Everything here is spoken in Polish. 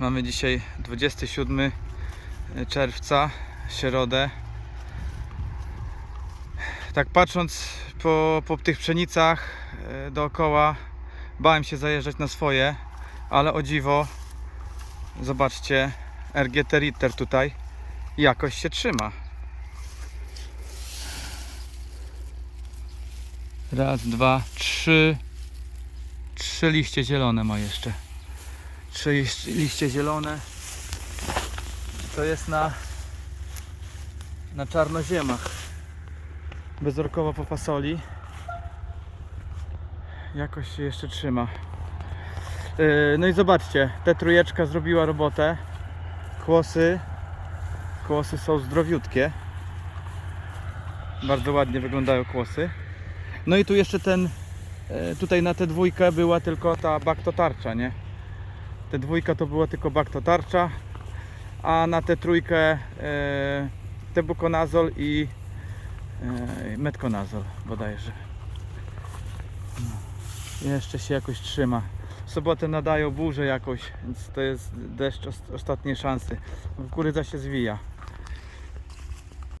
Mamy dzisiaj 27 czerwca, środę. Tak patrząc po, po tych pszenicach e, dookoła, bałem się zajeżdżać na swoje, ale o dziwo, zobaczcie, RGT Ritter tutaj jakoś się trzyma. Raz, dwa, trzy. Trzy liście zielone ma jeszcze. Trzy liście- zielone. To jest na na czarnoziemach. Bezorkowa po fasoli. Jakoś się jeszcze trzyma. Yy, No i zobaczcie, ta trójeczka zrobiła robotę. Kłosy. Kłosy są zdrowiutkie. Bardzo ładnie wyglądają kłosy. No i tu jeszcze ten, e, tutaj na tę dwójkę była tylko ta baktotarcza, nie? Te dwójka to była tylko baktotarcza, a na tę trójkę e, tebukonazol i e, metkonazol bodajże. No. Jeszcze się jakoś trzyma. W sobotę nadają burzę jakoś, więc to jest deszcz os- ostatniej szansy. Kukurydza się zwija.